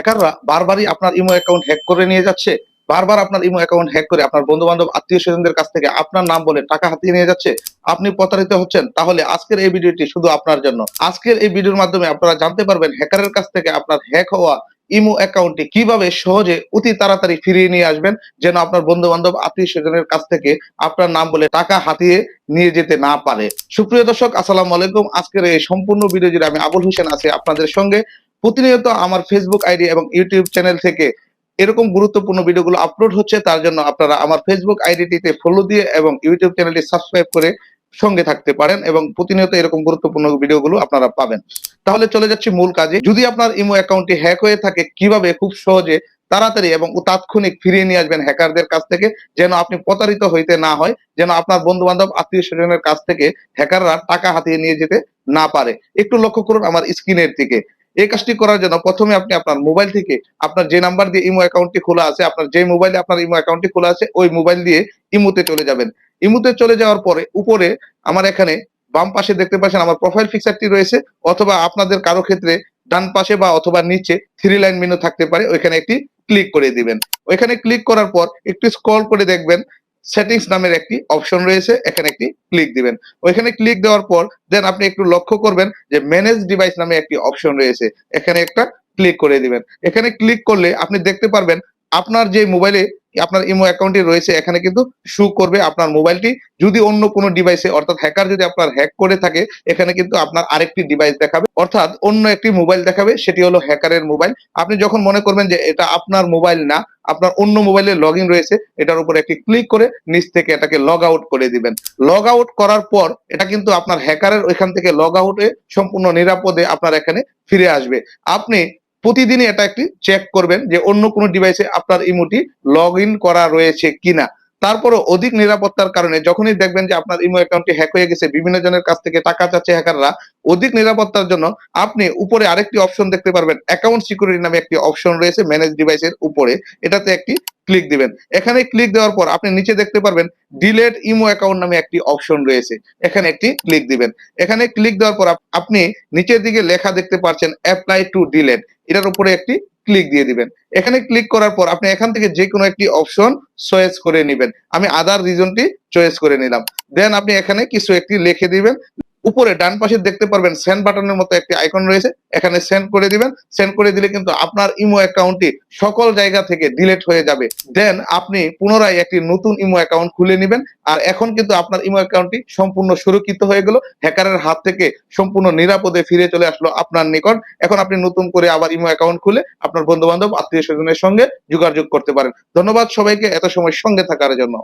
হ্যাকাররা বারবারই আপনার imo account hack করে নিয়ে যাচ্ছে, বারবার আপনার ইমো অ্যাকাউন্ট হ্যাক করে আপনার বন্ধু বান্ধব আত্মীয় স্বজনদের কাছ থেকে আপনার নাম বলে টাকা হাতিয়ে নিয়ে যাচ্ছে, আপনি প্রতারিত হচ্ছেন, তাহলে আজকের এই ভিডিওটি শুধু আপনার জন্য। আজকের এই ভিডিওর মাধ্যমে আপনারা জানতে পারবেন হ্যাকারের কাছ থেকে আপনার হ্যাক হওয়া ইমো অ্যাকাউন্টে কীভাবে সহজে অতি তাড়াতাড়ি ফিরিয়ে নিয়ে আসবেন, যেন আপনার বন্ধু বান্ধব আত্মীয় স্বজনের কাছ থেকে আপনার নাম বলে টাকা হাতিয়ে নিয়ে যেতে না পারে। সুপ্রিয় দর্শক, আসসালামু আলাইকুম। আজকের এই সম্পূর্ণ ভিডিও জুড়ে আমি আবুল হোসেন আছি আপনাদের সঙ্গে। প্রতিনিয়ত আমার ফেসবুক আইডি এবং ইউটিউব চ্যানেল থেকে এরকম গুরুত্বপূর্ণ ভিডিওগুলো আপলোড হচ্ছে, তার জন্য আপনারা আমার ফেসবুক আইডিটিতে ফলো দিয়ে এবং ইউটিউব চ্যানেলটি সাবস্ক্রাইব করে সঙ্গে থাকতে পারেন এবং প্রতিনিয়ত এরকম গুরুত্বপূর্ণ ভিডিওগুলো আপনারা পাবেন। তাহলে চলে যাচ্ছি মূল কাজে। যদি আপনার ইমো অ্যাকাউন্টটি হ্যাক হয়ে থাকে, কীভাবে? খুব সহজে, তাড়াতাড়ি এবং তাৎক্ষণিক ফিরিয়ে নিয়ে আসবেন হ্যাকারদের কাছ থেকে, যেন আপনি প্রতারিত হইতে না হয়, যেন আপনার বন্ধু বান্ধব আত্মীয় স্বজনের কাছ থেকে হ্যাকাররা টাকা হাতিয়ে নিয়ে যেতে না পারে। একটু লক্ষ্য করুন আমার স্ক্রিনের দিকে। এই কাজটি করার জন্য প্রথমে আপনি আপনার মোবাইল থেকে আপনার যে নাম্বার দিয়ে ইমো অ্যাকাউন্টটি খোলা আছে, আপনার যে মোবাইলে আপনার ইমো অ্যাকাউন্টটি খোলা আছে, ওই মোবাইল দিয়ে ইমোতে চলে যাবেন। ইমোতে চলে যাওয়ার পরে উপরে আমার এখানে বাম পাশে দেখতে পাচ্ছেন আমার প্রোফাইল পিকচারটি রয়েছে, অথবা আপনাদের কারও ক্ষেত্রে ডান পাশে বা অথবা নিচে থ্রি লাইন মেনু থাকতে পারে, ওইখানে একটি ক্লিক করে দিবেন। ওইখানে ক্লিক করার পর একটু স্ক্রল করে দেখবেন সেটিংস নামের একটি অপশন রয়েছে, এখানে একটি ক্লিক দিবেন। ওইখানে ক্লিক দেওয়ার পর দেন আপনি একটু লক্ষ্য করবেন যে ম্যানেজ ডিভাইস নামে একটি অপশন রয়েছে, এখানে একটা ক্লিক করে দিবেন। এখানে ক্লিক করলে আপনি দেখতে পারবেন আপনার যে মোবাইলে আপনার ইমো অ্যাকাউন্টটি রয়েছে, এখানে কিন্তু শু করবে আপনার মোবাইলটি যদি অন্য কোনো ডিভাইসে অর্থাৎ হ্যাকার যদি আপনার হ্যাক করে থাকে, এখানে কিন্তু আপনার আরেকটি ডিভাইস দেখাবে। অর্থাৎ অন্য একটি মোবাইল দেখাবে, সেটি হলো হ্যাকারের মোবাইল আপনি যখন মনে করবেন যে এটা আপনার মোবাইল না, আপনার অন্য মোবাইলে লগ রয়েছে, এটার উপর একটি ক্লিক করে নিচ থেকে এটাকে লগ আউট করে দিবেন। লগ আউট করার পর এটা কিন্তু আপনার হ্যাকারের ওইখান থেকে লগ আউটে সম্পূর্ণ নিরাপদে আপনার এখানে ফিরে আসবে। আপনি প্রতিদিনই এটা একটি চেক করবেন যে অন্য কোনো ডিভাইসে আপনার ইমোটি লগ করা রয়েছে কিনা। তারপরও অধিক নিরাপত্তার কারণে যখনই দেখবেন যে আপনার ইমো অ্যাকাউন্টটি হ্যাক হয়ে গেছে, বিভিন্ন জনের কাছ থেকে টাকা চাচ্ছে হ্যাকাররা, অধিক নিরাপত্তার জন্য আপনি উপরে আরেকটি অপশন দেখতে পারবেন, অ্যাকাউন্ট সিকিউরিটি নামে একটি অপশন রয়েছে, ম্যানেজ ডিভাইসের উপরে, এটাতে একটি ক্লিক দিবেন। এখানে ক্লিক দেওয়ার পর আপনি নিচে দেখতে পারবেন, ডিলেট ইমো অ্যাকাউন্ট নামে একটি অপশন রয়েছে, এখানে একটি ক্লিক দিবেন। এখানে ক্লিক দেওয়ার পর আপ- আপনি নিচের দিকে লেখা দেখতে পাচ্ছেন অ্যাপ্লাই টু ডিলেট, এটার উপরে একটি ক্লিক দিয়ে দিবেন। এখানে ক্লিক করার পর আপনি এখান থেকে যে কোনো একটি অপশন চয়েস করে নেবেন। আমি আদার রিজনটি চয়েস করে নিলাম। দেন আপনি এখানে কিছু একটি লিখে দিবেন। উপরে ডান পাশে দেখতে পারবেন সেন্ড বাটনের মতো একটি আইকন রয়েছে। এখানে সেন্ড করে দিবেন। সেন্ড করে দিলে কিন্তু আপনার ইমো অ্যাকাউন্টটি সকল জায়গা থেকে ডিলিট হয়ে যাবে। দেন আপনি পুনরায় একটি নতুন ইমো অ্যাকাউন্ট খুলে নেবেন। আর এখন কিন্তু আপনার ইমো অ্যাকাউন্টটি সম্পূর্ণ সুরক্ষিত হয়ে গেল। হ্যাকারের হাত থেকে সম্পূর্ণ নিরাপদে ফিরে চলে আসলো আপনার নিকট। এখন আপনি নতুন করে আবার ইমো অ্যাকাউন্ট খুলে আপনার বন্ধু বান্ধব আত্মীয় স্বজনের সঙ্গে যোগাযোগ করতে পারেন। ধন্যবাদ সবাইকে এত সময় সঙ্গে থাকার জন্য।